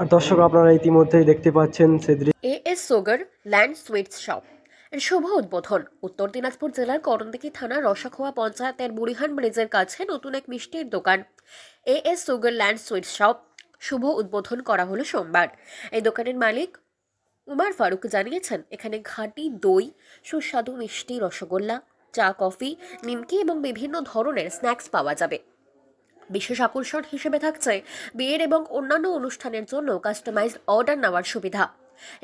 আর দর্শক, আপনারা ইতিমধ্যেই দেখতে পাচ্ছেন সে দৃশ্য A S sugar, land sweets shop. এর শুভ উদ্বোধন। উত্তর দিনাজপুর জেলার করণদিঘি থানার রসাখোয়া পঞ্চায়েতের বুড়িহান ব্রিজের কাছে নতুন এক মিষ্টির দোকান। A S sugar land sweets shop. শুভ উদ্বোধন করা হলো সোমবার। এই দোকানের মালিক উমার ফারুক জানিয়েছেন, এখানে ঘাটি, দই, সুস্বাদু মিষ্টি, রসগোল্লা, চা, কফি, নিমকি এবং বিভিন্ন ধরনের স্ন্যাক্স পাওয়া যাবে। বিশেষ আকর্ষণ হিসেবে থাকছে বিয়ের এবং অন্যান্য অনুষ্ঠানের জন্য কাস্টমাইজড অর্ডার নেওয়ার সুবিধা।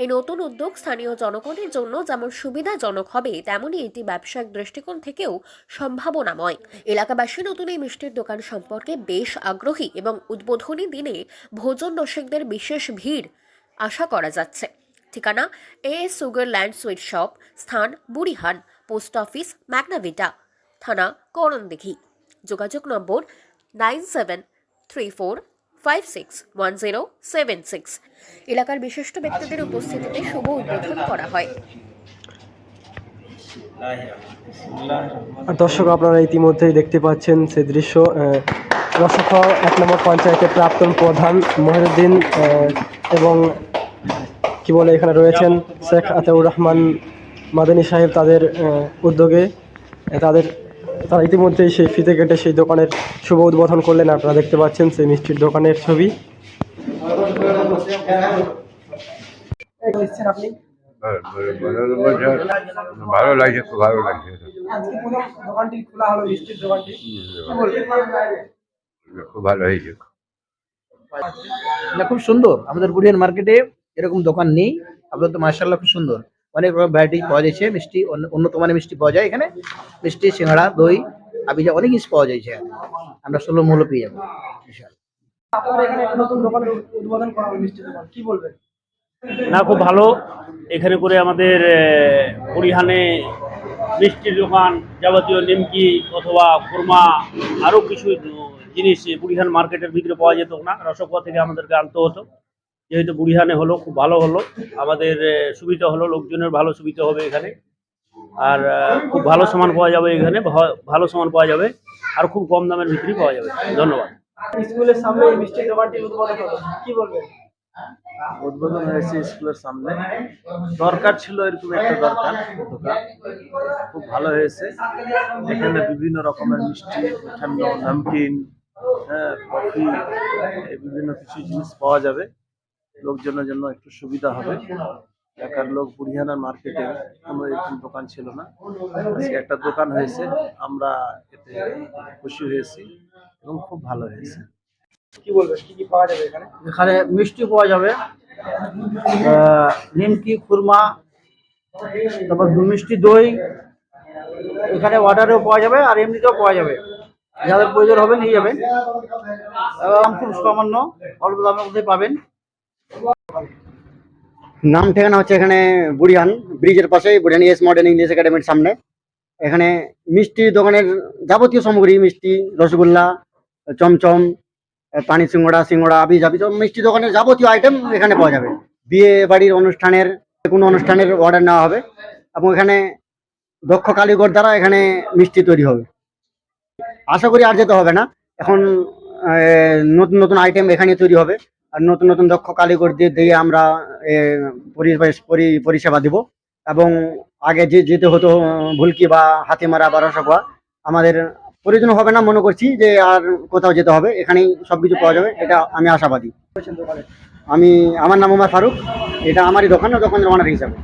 এই নতুন উদ্যোগ স্থানীয় জনগণের জন্য যেমন সুবিধাজনক হবে তেমনই এটি ব্যবসায়িক দৃষ্টিকোণ থেকেও সম্ভাবনাময়। এলাকাবাসী নতুন এই মিষ্টির দোকান সম্পর্কে বেশ আগ্রহী এবং উদ্বোধনী দিনে ভোজন রসিকদের বিশেষ ভিড় আশা করা যাচ্ছে। ঠিকানা A S sugar land sweet shop স্থান বুড়িহান পোস্ট অফিস, ম্যাগনাভিটা, থানা, করণদিঘি। যোগাযোগ নম্বর nine seven three four five six one zero seven six. এলাকার বিশিষ্ট ব্যক্তিদের উপস্থিতিতে শুভ উদ্বোধন করা হয়। দর্শক, আপনারা ইতিমধ্যেই দেখতে পাচ্ছেন সে দৃশ্য। রসখা এক নম্বর পঞ্চায়েতের প্রাক্তন প্রধান মহিউদ্দিন এবং কি বলে এখানে রয়েছেন শেখ আতাউর রহমান মাদানী সাহেব তাদের উদ্যোগে তাদের তারা ইতিমধ্যেই সেই ফিতে কেটে সেই দোকানের শুভ উদ্বোধন করলেন। আপনারা দেখতে পাচ্ছেন সেই মিষ্টির দোকানের ছবি। আপনি ভালো লাগছে খুব ভালো লাগছে। আজকে প্রথম দোকানটি খোলা হলো মিষ্টির দোকানটি। খুব ভালো হয়েছে। খুব সুন্দর। আমাদের বুড়িয়ান মার্কেটে এরকম দোকান নেই। আপনার তো মার্শাল্লাহ খুব সুন্দর। অনেক রকম ভ্যারাইটি পাওয়া যাচ্ছে। মিষ্টি উন্নত মানের মিষ্টি পাওয়া যায় এখানে। মিষ্টি সিঙ্গাড়া দই আবিজা অনেক কিছু পাওয়া যায় এখানে। আমরা ষোলো মূল্য পেয়ে যাব। আপনার এখানে নতুন দোকানের উদ্বোধন করা হলো মিষ্টির দোকান। কি বলবেন? না খুব ভালো। এখানে করে আমাদের পরিহানে মিষ্টির দোকান যাবতীয় নিমকি অথবা খুরমা আরও কিছু জিনিস বুড়িহান মার্কেটের ভিতরে পাওয়া যেত না। রসগোয়া থেকে আমাদেরকে আনতে হতো। যেহেতু বুড়িহানে হলো খুব ভালো হলো। আমাদের সুবিধা হলো লোকজনের ভালো সুবিধা হবে এখানে। আর খুব ভালো সামান পাওয়া যাবে এখানে ভালো সামান পাওয়া যাবে আর খুব কম দামের ভিতরেই পাওয়া যাবে। ধন্যবাদ। স্কুলের সামনে দোকানটি উদ্বোধন হলো কি বলবেন? উদ্বোধন হয়েছে স্কুলের সামনে। দরকার ছিল এরকম একটা দরকার দোকান। খুব ভালো হয়েছে। এখানে বিভিন্ন রকমের মিষ্টি নামকিন হ্যাঁ কফি বিভিন্ন কিছু জিনিস পাওয়া যাবে। লোকজনের জন্য একটু সুবিধা হবে। এলাকার লোক বুড়িয়ানা মার্কেটে কোনো এরকম দোকান ছিল না। আজকে একটা দোকান হয়েছে আমরা এতে খুশি হয়েছি এবং খুব ভালো হয়েছে। কি বলবেন কি কি পাওয়া যাবে এখানে? এখানে মিষ্টি পাওয়া যাবে আহ, নিমকি খুরমা তারপর দু মিষ্টি দই এখানে অর্ডারেও পাওয়া যাবে আর এমনিতেও পাওয়া যাবে। যাদের প্রয়োজন হবে নিয়ে যাবেন। দাম খুব সামান্য অল্প দামের মধ্যে পাবেন। নাম ঠিকানা হচ্ছে এখানে বুড়িয়ান ব্রিজের পাশেই বুড়িয়ান এস মডার্ন ইংলিশ একাডেমির সামনে। এখানে মিষ্টি দোকানের যাবতীয় সামগ্রী, মিষ্টি, রসগোল্লা, চমচম পানি সিঙ্গড়া সিঙ্গড়া আবি জাবি, সব মিষ্টি দোকানের যাবতীয় আইটেম এখানে পাওয়া যাবে। বিয়ে বাড়ির অনুষ্ঠানের কোনো অনুষ্ঠানের অর্ডার নেওয়া হবে এবং এখানে দক্ষ কারিগর দ্বারা এখানে মিষ্টি তৈরি হবে। আশা করি আর যেতে হবে না। এখন নতুন নতুন আইটেম এখানে তৈরি হবে। নতুন নতুন দক্ষ কারিগর দিয়ে দিয়ে আমরা পরিষেবা দিব। এবং আগে যে যেতে হতো, ভুলকি বা হাতিমারা বা রসগোয়া, আমাদের প্রয়োজন হবে না, মনে করছি যে আর কোথাও যেতে হবে। এখানেই সবকিছু পাওয়া যাবে, এটা আমি আশাবাদী। আমি আমার নাম উমার ফারুক। এটা আমারই দোকান, দোকানের ওনার হিসাবে।